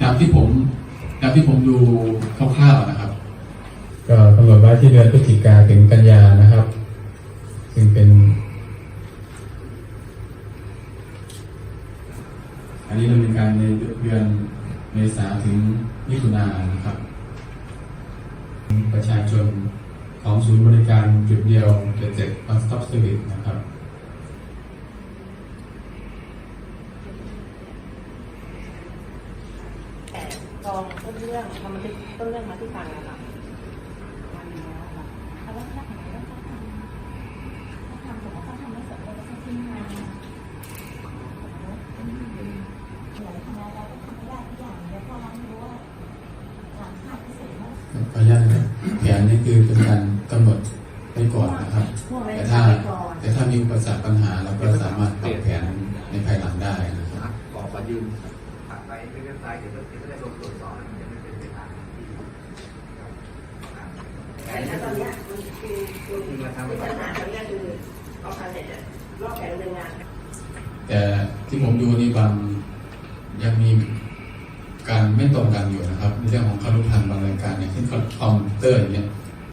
ตามที่ผมตามที่ผมดูคร่าวๆนะครับ ก็กำหนดไว้ที่เดือนพฤศจิกาถึงกันยานะครับ ซึ่งเป็น อันนี้ดำเนินการในเดือนเมษาถึงมิถุนายนนะครับ ประชาชนของศูนย์บริการจุดเดียวเจ็ดเจ็ด one stop service นะครับ แต่กองต้นเรื่องทำมันต้นเรื่องมาที่ฟังนะคะวันแล้วค่ะเขาว่าถ้าทำแล้วเขาทำทำแต่ว่าเขาทำไม่สำเร็จแล้วเขาทิ้งงานหลายาก็ทำไม่ได้ทุกอย่างแล้วพอเรารู้ว่าหลังขาดพิเศษมาขออนุญาตนะครับแผนนี่คือเป็นการกำหนดไว้ก่อนนะครับ แต่ถ้าแต่ถ้ามีอุปสรรคปัญหาเราก็สามารถปรับแผนในภายหลังได้นะครับขอขอยืม ถัดไปเป็นเว็บไซต์เดี๋ยวจะได้ลงตรวจสอบมันจะไม่เป็นไปตามที่ครับแต่ณตอนนี้คือคือคือปัญหาตอนนี้คือออกมาเสร็จอะรอบแผนดำเนินงานแต่ที่ผมดูนี่บางยังมีการไม่ตรงกันอยู่นะครับในเรื่องของคารุพันธ์บางรายการอย่างเช่นคอมพิวเตอร์อย่างเงี้ย